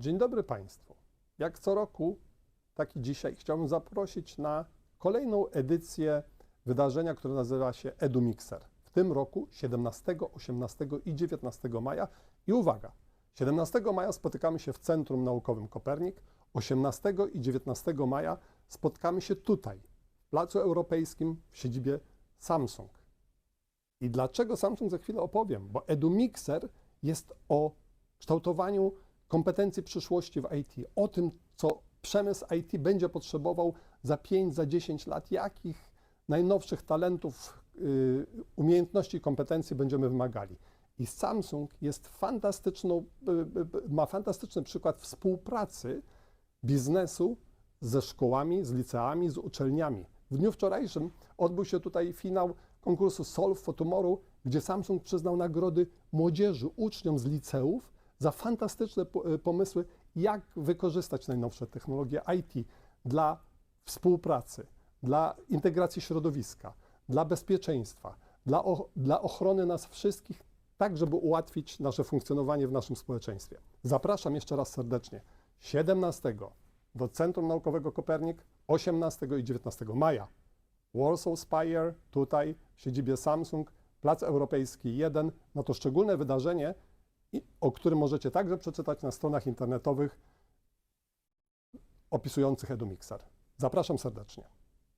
Dzień dobry Państwu. Jak co roku, tak i dzisiaj chciałbym zaprosić na kolejną edycję wydarzenia, które nazywa się EduMixer. W tym roku 17, 18 i 19 maja. I uwaga, 17 maja spotykamy się w Centrum Naukowym Kopernik, 18 i 19 maja spotkamy się tutaj, w Placu Europejskim w siedzibie Samsung. I dlaczego Samsung za chwilę opowiem, bo EduMixer jest o kształtowaniu kompetencji przyszłości w IT, o tym, co przemysł IT będzie potrzebował za 5, za 10 lat, jakich najnowszych talentów, y, umiejętności i kompetencji będziemy wymagali. I Samsung jest fantastyczną, y, y, ma fantastyczny przykład współpracy biznesu ze szkołami, z liceami, z uczelniami. W dniu wczorajszym odbył się tutaj finał konkursu Solve for Tomorrow, gdzie Samsung przyznał nagrody młodzieży, uczniom z liceów za fantastyczne y, pomysły, jak wykorzystać najnowsze technologie IT dla współpracy, dla integracji środowiska, dla bezpieczeństwa, dla, dla ochrony nas wszystkich, tak żeby ułatwić nasze funkcjonowanie w naszym społeczeństwie. Zapraszam jeszcze raz serdecznie 17 do Centrum Naukowego Kopernik, 18 i 19 maja. Warsaw Spire, tutaj w siedzibie Samsung, Plac Europejski 1. No to szczególne wydarzenie, o którym możecie także przeczytać na stronach internetowych opisujących EduMixer. Zapraszam serdecznie.